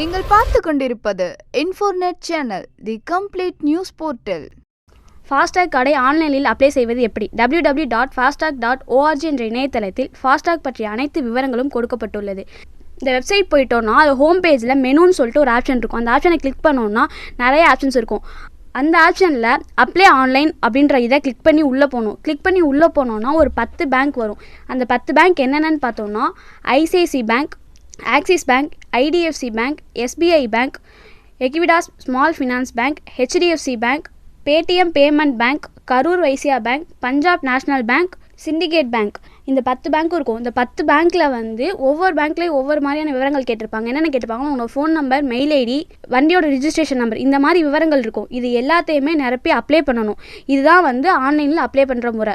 நீங்கள் பார்த்து கொண்டிருப்பது Infornet channel the complete news portal FASTag கடை ஆன்லைனில் அப்ளை செய்வது எப்படி? www.fastag.org dot FASTag dot ORG என்ற இணையதளத்தில் ஃபாஸ்டாக் பற்றிய அனைத்து விவரங்களும் கொடுக்கப்பட்டுள்ளது. இந்த வெப்சைட் போயிட்டோம்னா அது ஹோம் பேஜில் மெனுன்னு சொல்லிட்டு ஒரு ஆப்ஷன் இருக்கும். அந்த ஆப்ஷனை கிளிக் பண்ணோம்னா நிறைய ஆப்ஷன்ஸ் இருக்கும். அந்த ஆப்ஷனில் அப்ளை ஆன்லைன் அப்படின்ற இதை கிளிக் பண்ணி உள்ளே போகணும். கிளிக் பண்ணி உள்ளே போனோம்னா ஒரு பத்து பேங்க் வரும். அந்த பத்து பேங்க் என்னென்னு பார்த்தோம்னா ICICI bank Axis bank IDFC bank SBI bank Equitas small finance bank HDFC bank Paytm payment bank Karur Vysya bank Punjab national bank Syndicate bank இந்த பத்து பேங்க்கும் இருக்கும். இந்த பத்து பேங்க்கில் வந்து ஒவ்வொரு பேங்க்லேயும் ஒவ்வொரு மாதிரியான விவரங்கள் கேட்டிருப்பாங்க. என்னென்ன கேட்டிருப்பாங்கன்னா உங்களோட ஃபோன் நம்பர் மெயில் ஐடி வண்டியோட ரிஜிஸ்ட்ரேஷன் நம்பர் இந்த மாதிரி விவரங்கள் இருக்கும். இது எல்லாத்தையுமே நிரப்பி அப்ளை பண்ணணும். இதுதான் வந்து ஆன்லைனில் அப்ளை பண்ணுற முறை.